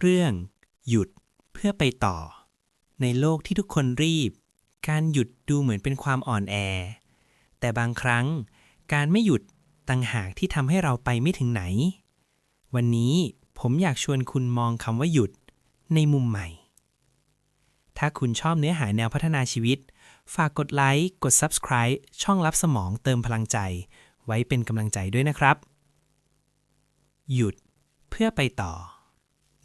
เรื่อง หยุดเพื่อไปต่อ ในโลกที่ทุกคนรีบ การหยุดดูเหมือนเป็นความอ่อนแอ แต่บางครั้ง การไม่หยุดต่างหากที่ทำให้เราไปไม่ถึงไหน วันนี้ผมอยากชวนคุณมองคำว่าหยุดในมุมใหม่ ถ้าคุณชอบเนื้อหาแนวพัฒนาชีวิต ฝากกดไลค์ กด Subscribe ช่องรับสมองเติมพลังใจ ไว้เป็นกำลังใจด้วยนะครับ หยุดเพื่อไปต่อ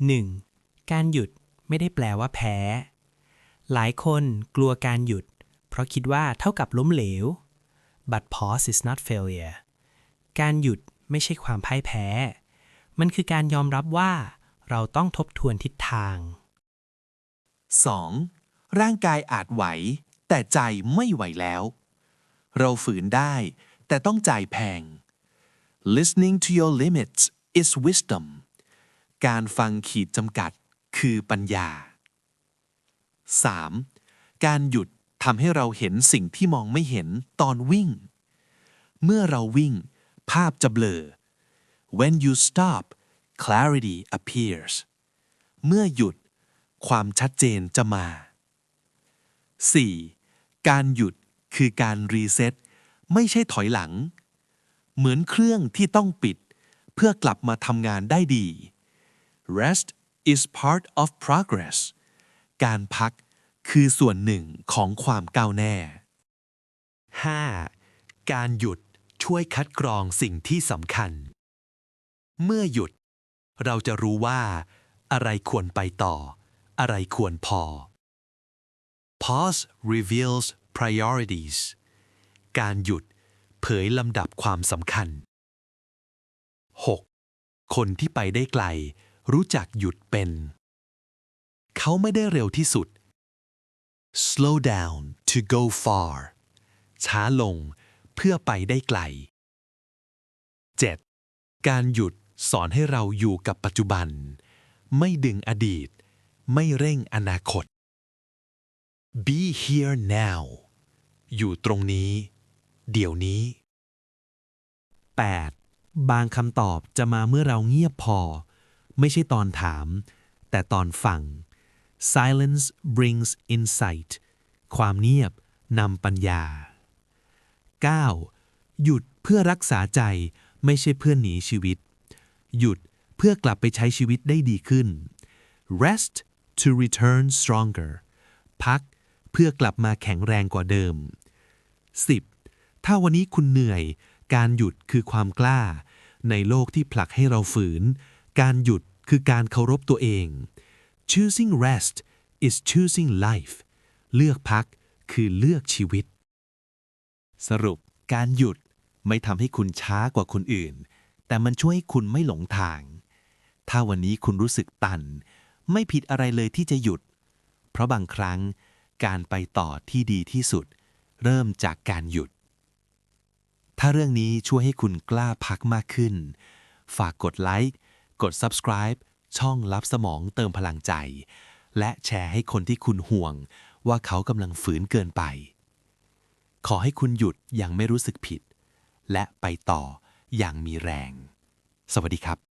1. การหยุดไม่ได้แปลว่าแพ้ หลายคนกลัวการหยุด เพราะคิดว่าเท่ากับล้มเหลว but pause is not failure การหยุดไม่ใช่ความพ่ายแพ้ มันคือการยอมรับว่าเราต้องทบทวนทิศทาง 2. ร่างกายอาจไหว แต่ใจไม่ไหวแล้ว เราฝืนได้ แต่ต้องจ่ายแพง listening to your limits is wisdom การฟังขีดจำกัดคือปัญญา 3. การหยุดทำให้เราเห็นสิ่งที่มองไม่เห็นตอนวิ่ง เมื่อเราวิ่ง ภาพจะเบลอ when you stop clarity appears เมื่อหยุด ความชัดเจนจะมา 4. การหยุดคือการรีเซ็ตไม่ใช่ถอยหลัง เหมือนเครื่องที่ต้องปิด เพื่อกลับมาทำงานได้ดี rest is part of progress การพักคือส่วนหนึ่งของความก้าวหน้า 5. การหยุดช่วยคัดกรองสิ่งที่สำคัญ เมื่อหยุด เราจะรู้ว่า อะไรควรไปต่อ อะไรควรพอ Pause reveals priorities การหยุดเผยลำดับความสำคัญ 6. คนที่ไปได้ไกล รู้จักหยุดเป็น เขาไม่ได้เร็วที่สุด slow down to go far ช้าลงเพื่อไปได้ไกล 7. การหยุดสอนให้เราอยู่กับปัจจุบัน ไม่ดึงอดีต ไม่เร่งอนาคต be here now อยู่ตรงนี้ เดี๋ยวนี้ 8. บางคำตอบจะมาเมื่อเราเงียบพอ ไม่ใช่ตอนถาม แต่ตอนฟัง silence brings insight ความเงียบนำปัญญา 9. หยุดเพื่อรักษาใจไม่ใช่เพื่อหนีชีวิต หยุดเพื่อกลับไปใช้ชีวิตได้ดีขึ้น rest to return stronger พักเพื่อกลับมาแข็งแรงกว่าเดิม 10. ถ้าวันนี้คุณเหนื่อย การหยุดคือความกล้า ในโลกที่ผลักให้เราฝืน การหยุดคือการเคารพตัวเอง choosing rest is choosing life เลือกพักคือเลือกชีวิต สรุป การหยุดไม่ทำให้คุณช้ากว่าคนอื่น แต่มันช่วยให้คุณไม่หลงทาง ถ้าวันนี้คุณรู้สึกตัน ไม่ผิดอะไรเลยที่จะหยุด เพราะบางครั้งการไปต่อที่ดีที่สุด เริ่มจากการหยุด ถ้าเรื่องนี้ช่วยให้คุณกล้าพักมากขึ้น ฝากกดไลค์ กด subscribe ช่องรับสมองเติมพลังใจ และแชร์ให้คนที่คุณห่วง ว่าเขากำลังฝืนเกินไป ขอให้คุณหยุดอย่างไม่รู้สึกผิด และไปต่ออย่างมีแรง สวัสดีครับ